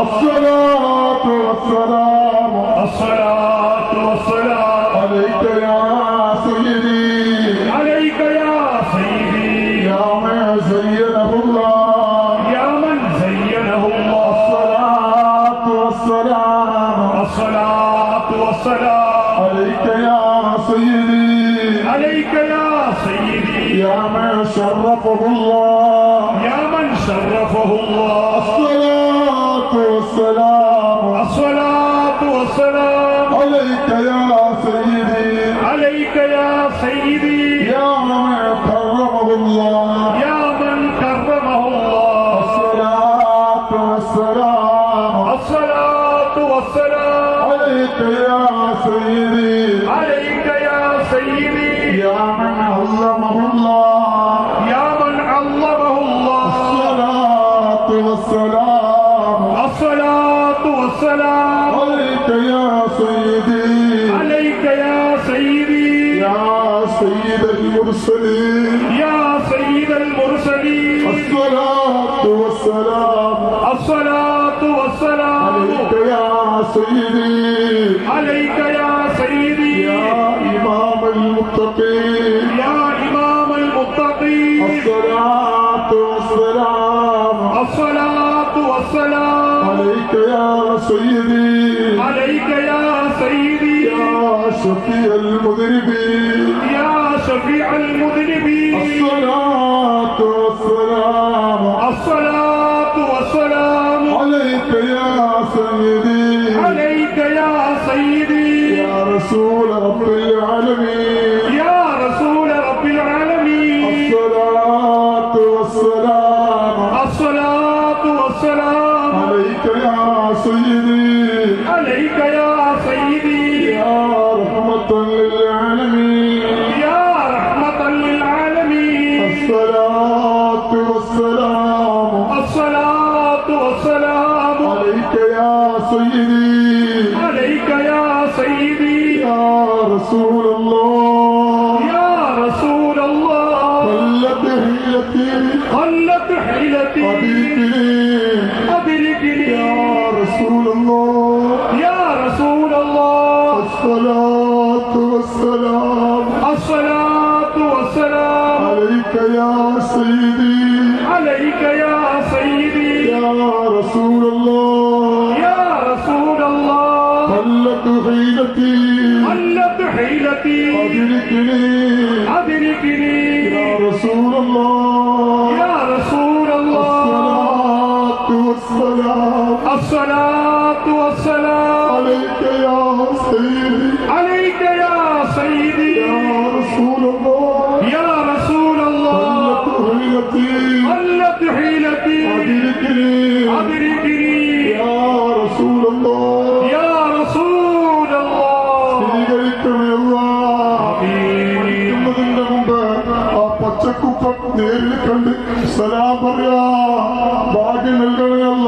الصلاة والسلام الصلاة والسلام عليك يا سيدي. عليك يا سيدي. يا من زينه الله. يا من زينه الله. الصلاة والسلام الصلاة والسلام عليك يا سيدي. عليك يا سيدي. يا من شرفه الله. يا من شرفه الله. عليك يا سيدي. عليك يا سيدي. يا من كرمه الله. يا من كرمه الله. الصلاة والسلام. الصلاة والسلام. عليك يا سيدي. عليك يا سيدي. يا من علمه الله. والسلام. عليك يا سيدي. عليك يا سيدي. يا سيد المرسلين. يا سيد المرسلين. الصلاة والسلام. الصلاة والسلام. عليك يا سيدي. عليك يا سيدي. يا إمام المتقين. يا إمام المتقين. الصلاة والسلام. الصلاة والسلام. عليك يا سيدي. عليك يا سيدي. يا شفيع المذنبين يا شفيع المذنبين الصلاة والسلام. الصلاة والسلام. عليك يا سيدي. عليك يا سيدي. يا رسول رب العالمين. عليك يا سيدي عليك يا سيدي يا رسول الله يا رسول الله قلت هيتي قلت حيلتي أبيتي أدركني يا رسول الله يا رسول الله الصلاة والسلام حيلتي قلت أدركني أدركني يا رسول الله يا رسول الله والسلام الصلاة والسلام عليك يا سيدي عليك يا سيدي يا رسول الله يا رسول الله حيلتي حيلتي أدركني أدركني يا رسول الله يا നേരിൽ കണ്ട് സലാം പറയാ ഭാഗ്യം നൽകണമല്ല